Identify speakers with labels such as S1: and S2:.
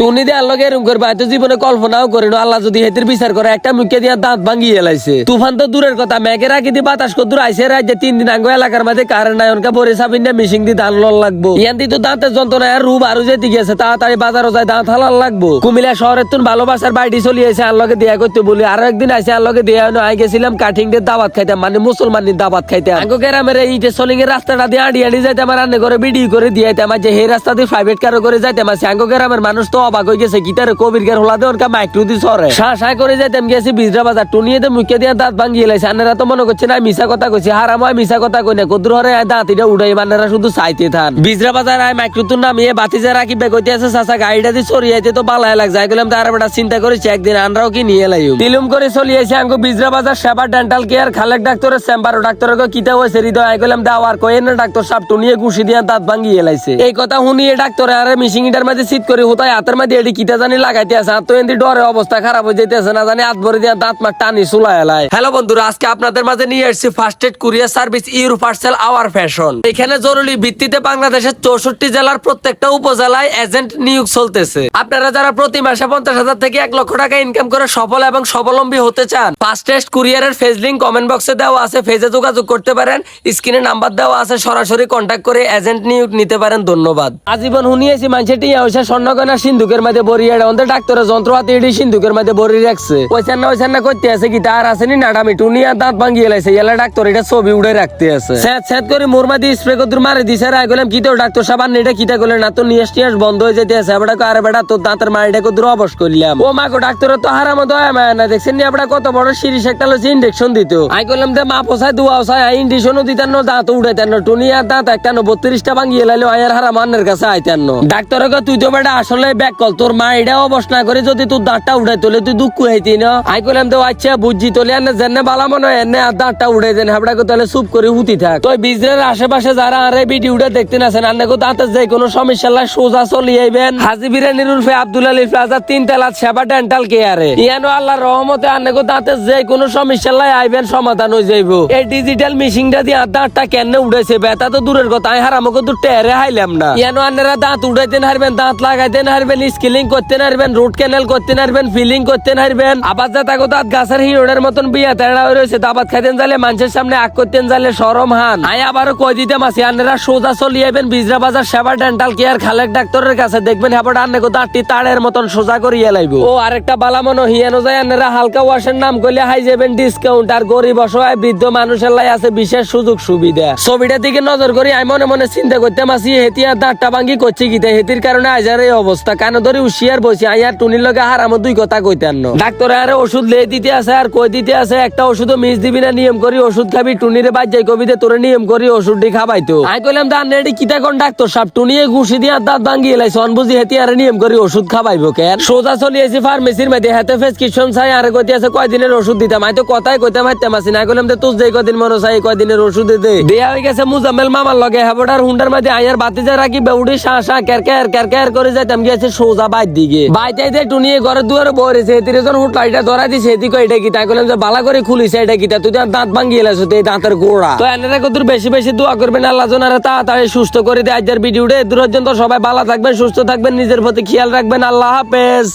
S1: টুনি দিয়ে আল্লাহকে এরকম করবে হয়তো জীবনে কল্পনাও করি না আল্লাহ যদি হেতির বিচার করে, একটা মুখে দিয়ে দাঁত ভাঙিয়ে এলাইছে তুফান তো দূরের কথা মেঘের আগে দিয়ে বাতাস কদ্দুর আইসে রাজ্যে তিন দিন আঙ্গ এলাকার মাঝে কারেন্ট অনকা বরে সাবিন না মিশিং দিয়ে ধান লল লাগবো। ইয়ান তো দাঁতের যন্ত্রণা আর রূপ আরও যেতে গেছে তাড়াতাড়ি বাজারও যায়, দাঁত হালাল লাগবো। কুমিল্লা শহরের তুন ভালোবাসার বাড়ি চলিয়েছে আল্লাহকে দেয়া করতে বলি, আরও একদিন আইসে আল্লাহকে দেয়া আই গেছিলাম কাঠিং দিয়ে দাবাত খাইতাম মানে মুসলমানের দাবাত খাইতাম। আঙ্গ গ্রামের ইটে সলিং এর রাস্তাটা দিয়ে আড়ি আড়ি যাইতে আমার রান্না করে ভিডিও করে দিয়ে আমার যে সেই রাস্তা দিয়ে প্রাইভেট কারও করে যাইতে আমার আঙ্গ গ্রামের মানুষ তো অবাক হয়ে গেছে গিটারে কবির গার হোলা দিয়ে ওনকা মাইক্রো দি সরে। করে যাইতাম গেছি বিজরা বাজার। মুখে দিয়ে দাঁত ভাঙ্গিয়ে লাইছে। আন্নারা তো মনে করছে না মিশা কথা কইছি। হারাম হয় মিশা কথা কই না কদুর হরে দাঁত এটা উড়াই মান্নারা শুধু চাইতে থান। বিজরা বাজার আয় মাইক্রো নামিয়ে বাতিজা রাখি আছে চাচা গাড়িটা দিয়ে সরিয়াইতে তো বালাই লাগ। যাই গেলাম তার বেটা চিন্তা করেছি একদিন আনরাও কি নিয়ে লাইও দিলুম করে চলিয়েছে আঙ্গো বিজরা বাজার সেবা ডেন্টাল কেয়ার খালেক ডাক্তারের চেম্বার ডাক্তারের কিতা হয়েছে হৃদয়। আই গেলাম দাও আর না ডাক্তার সাপ টুনিয়ে ঘুষি দিয়ে দাঁত ভাঙ্গিয়ে লাইছে। এই কথা শুনিয়ে ডাক্তার আরে মিশিং ইটার মাঝে সিট করে হুতায় হাতের মাঝে এটি কিতা জানি লাগাইতে আছে তো এমনি ডরে অবস্থা খারাপ হয়ে যাইতেছে, না জানি হাত ভরে দিয়ে দাঁত মার টানি চুলাই এলাই হ্যালো বন্ধুরা, আজকে আপনাদের মাঝে নিয়ে এসেছি first aid courier service euro parcel our fashion এখানে জরুরি ভিত্তিতে বাংলাদেশের চৌষট্টি জেলার প্রত্যেকটা উপজেলায় এজেন্ট নিয়োগ চলতেছে। আপনারা যারা প্রতি মাসে পঞ্চাশ হাজার থেকে এক লক্ষ টাকা ইনকাম করে সফল এবং স্বাবলম্বী হতে চান ফার্স্টেস্ট কুরিয়ারের ফেজ লিঙ্ক কমেন্ট বক্সে দেওয়া আছে। ফেজে যোগাযোগ করতে পারেন স্ক্রিনে নাম্বার দেওয়া আছে, সরাসরি কন্ট্যাক্ট করে এজেন্ট নিয়োগ নিতে পারেন, ধন্যবাদ। আজীবন শুনিয়েছি মানুষের টিয়া হয়েছে স্বর্ণকন্যা সিন্ধুকের মধ্যে বরিয়ে আমাদের ডাক্তারের যন্ত্রপাতি এটি সিন্ধুকের মধ্যে বরিয়ে রাখছে। ওইখান না ওইখান না করতে আছে কি? তার আসেনি নাডামি টুনিয়া দাঁত ভাঙিয়ে লাইছে। এলা ডাক্তার এটা ছবি উড়ে রাখতে আছে। স্যাত স্যাত করে মোরমা দিয়ে স্প্রে করতে মারে দিছে রায় গেলাম কি তো ডাক্তার সাবান এটা কিতা করলেন না তো নিয়াস টিয়াস বন্ধ হয়ে যেতে আছে। আবার আরে বেটা তোর দাঁতের মারিটা কত অবশ করলাম। ও মা গো ডাক্তারের তো হারামো দয়া মায়া না দেখছেন নি? আপনার কত বড় সিরিজ একটা লোছে ইনজেকশন দিত। আই করলাম দে মা পোসায় দুয়া ওসায় আই ইনজেকশনও দিতেন না দাঁত উড়াইতেন না। টুনিয়ার দাঁত একটা বত্রিশটা ভাঙ্গিয়ে লাইলো আয়ার হারা মান্নের কাছে আইতেন না। ডাক্তারের কয়, তুই তো বেটা আসলে ব্যাক কল, তোর মা এটা অবশ না করে, যদি তোর দাঁতটা উড়াই তোলে, তুই দুঃখ হইতি না? আই করলাম তো আচ্ছা বুঝছি, তোলে এনে জেনে বালা মনে হয়, এনে আর দাঁতটা উড়াই দেন, হাবড়া কো তাহলে চুপ করে হুতি থাক। তো বিজনেস আশেপাশে যারা আর এই ভিডিওটা দেখতে আছেন আন্নে কো দাঁতের যে কোনো সমস্যা লাই সোজা চলি আইবেন। হাজি বিরানির উর্ফে আব্দুল আলী প্লাজা তিন তেলাত সেবা ডেন্টাল কেয়ারে ইয়ানো আল্লাহর রহমতে আন্নে কো দাঁতের যে কোনো সমস্যা লাই আইবেন, সমাধান হয়ে যাইবো। এই ডিজিটাল মেশিনটা দিয়ে আর দাঁতটা কেন উড়াইছে বেতা তো দূরের কথা আমি হারামো কো দূর টেরে হাইলাম না। ইয়ানো আন্নারা দাঁত উড়াইতে হারবেন, দাঁত লাগাইতে হারবেন স্কিলিং করতে হারবেন রুট ক্যানেল করতে হারবেন ফিলিং করতে হারবেন আবার যা দাঁত গাছের হিরোডের মতন বিয়া তেড়া হয়ে রয়েছে দাবাত খাইতেন জালে, মানুষের সামনে আগ করতেন জালে, সরম হান। আই আবারও কই দিতে মাসি, আন্নারা সোজা চলি আইবেন, বিজরা বাজার সেবা ডেন্টাল কেয়ার খালেক ডাক্তারের কাছে দেখবেন হাবড় আন্নে কো দাঁতটি তাড়ের মতন সোজা করিয়া লাইবো। ও, আরেকটা বালা মনো, হিয়ানো যায়, আন্নারা হালকা ওয়াশের নাম কইলে হাই যাবেন ডিসকাউন্ট আর গরিব অসহায়, বৃদ্ধ মানুষের লাই আছে বিশেষ সুযোগ সুবিধা। ছবিটার দিকে নজর করি আমি মনে মনে চিন্তা করতে মাসি হেতিয়া দাঁতটা ভাঙ্গি করছি কিতে, হেতির কারণে আজার এই অবস্থা। কেন ধরে উশিয়ার বসি আইয়ার টুনির লগে হারাম দুই কথা কইতেন ডাক্তার আরে ওষুধ লে দিতে আছে আর কই দিতে আছে, একটা ওষুধও মিস দিবি না, নিয়ম করি ওষুধ খাবি টুনিরে বাদ যাই কবিতে তোরে নিয়ম করি ওষুধটি খাবাইতো আই কইলাম দান নেডি কিতা কোন ডাক্তার সাহেব টুনিয়ে ঘুষি দিয়ে দাঁত ভাঙ্গি এলাইছে অনবুঝি হেতি আরে নিয়ম করি ওষুধ খাবাইবো কেন? সোজা চলি এসে ফার্মেসির মধ্যে, হাতে প্রেসক্রিপশন চাই আরে কইতে আছে কয়দিনের ওষুধ দিতাম। আই তো কথাই কইতে মারতে মাসি না কইলাম তুই যেই কদিন মনে চাই কয় কয়দিনের ওষুধ দে দেয়া হয়ে গেছে মুজাম্মেল মামার লগে হাবড়ার হুন্ডার মধ্যে আয়ার বাতিজা রাখি বেউডি শাঁ শাঁ ক্যার ক্যার করে যাইতাম, গিয়েছে সোজা বাইর দিকে। বাইতে টুনিয়ে ঘরে দুয়ারে বরেছে হেতিরে যখন হুট লাইটা ধরা দিছে এটা কি? তাই কইলাম যে বালা করে খুলিছে এটা কি? তুই তো দাঁত ভাঙি এলাছো এই দাঁতের গোড়া। তো এনে এনারা কত বেশি বেশি দোয়া করবেন, আল্লাহ জন আরে তাড়াতাড়ি সুস্থ করে দেয় আজকের ভিডিওটা দূরের জন্য সবাই ভালো থাকবেন, সুস্থ থাকবেন, নিজের প্রতি খেয়াল রাখবেন। আল্লাহ হাফেজ।